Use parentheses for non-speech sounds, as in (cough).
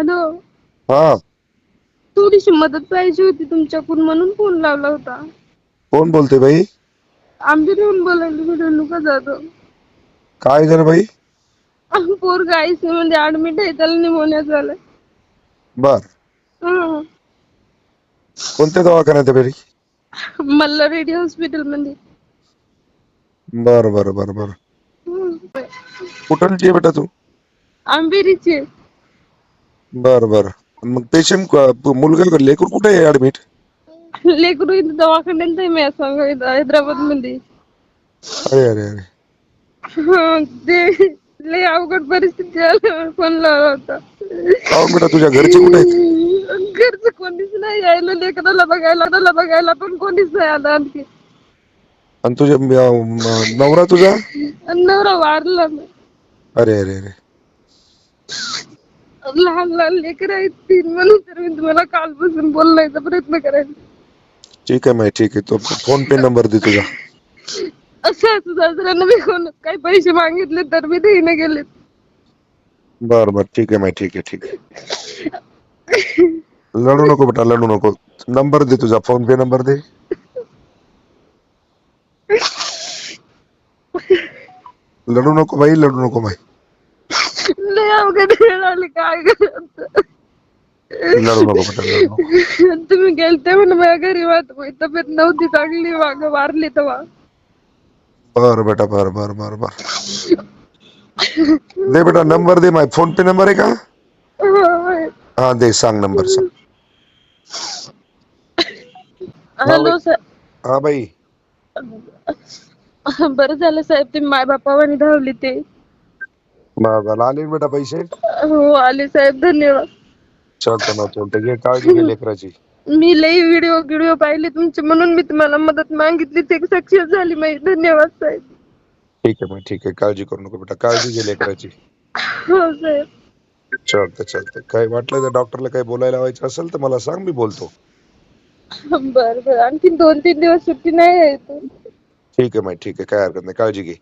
Hello. हा. थोडीशी मदत पाहिजे होती तुमच्याकडून म्हणून फोन लावला होता. कोण बोलते बाई? आंबेरीहून बोलायला मी रेणुका जाधव. काय झालं बाई? पोरगा आयसीयू मध्ये ऍडमिट आहे त्याला निमोनिया झालाय. बर. हं. कोणत्या दवाखान्यात आहे बाई? मल्ला रेडी हॉस्पिटलमध्ये. बर बर बर बर. हं. कुठलची आहे बेटा तू? आंबेरीचे. बर बर. मग पेशंट मुलगा लेकरू कुठे आहे ऍडमिट लेकरू इथं दवाखान्यात आहे मी असं हैदराबादमध्ये अरे अरे अरे. ते लय अवघड परिस्थिती आली फोन लावला होता. काहून बेटा तुझ्या घरचे कुठे आहेत? घरचं कोणीच नाही यायला लेकराला बघायला त्याला बघायला पण कोणीच नाही आलं आणखी. आणि तुझ्या म- म- नवरा तुझा? आणि नवरा वारला. ना. अरे अरे अरे. लहान लहान लेकर आहेत तीन म्हणून तर मी तुम्हाला कालपासून बोलण्याचा प्रयत्न ठीक आहे माहिती ठीक आहे तो फ़ोन पे नंबर दे तुझा। सासऱ्यांना मी कोण काही पैसे मागितले तर मी देईने गेले बर बर ठीक आहे माहिती ठीक आहे ठीक आहे लढू नको बेटा लढू नको नंबर दे तुझा फ़ोन पे नंबर दे। लढू नको बाई लढू नको बाई लय अवघड वेळ आली काय करायचं? लढू नको बेटा लढू नको. (laughs) तुम्ही गेलते म्हणून माझ्या घरी वाट तब्येत नव्हती चांगली वाग वारली तेव्हा. बर बेटा बर बर बर बर. दे बेटा नंबर दे माय फोन पे नंबर आहे का. हा दे सांग नंबर सांग. (laughs) हॅलो सर हा बाई. बरं झालं साहेब तुम्ही माय बापावानी धावली ते. बर बर. आले ना बेटा पैसे? हो आले साहेब. धन्यवाद. चालतं ना चालतं घे काळजी घे (laughs) लेकराची. मी लई व्हिडिओ व्हिडिओ पाहिले तुमचे म्हणून मी तुम्हाला मदत मागितली. ते सक्सेस झाली माही धन्यवाद साहेब. ठीक आहे मग ठीक आहे. काळजी करू नको बेटा. काळजी घे लेकराची. हो साहेब. चालतं चालतं काय वाटलं तर डॉक्टरला काही बोलायला लावायचं असेल तर मला सांग मी बोलतो. बर बर. आणखी दोन तीन दिवस सुट्टी नाही आहे इथं. ठीक आहे मग ठीक आहे. काय हरकत नाही. काळजी घे.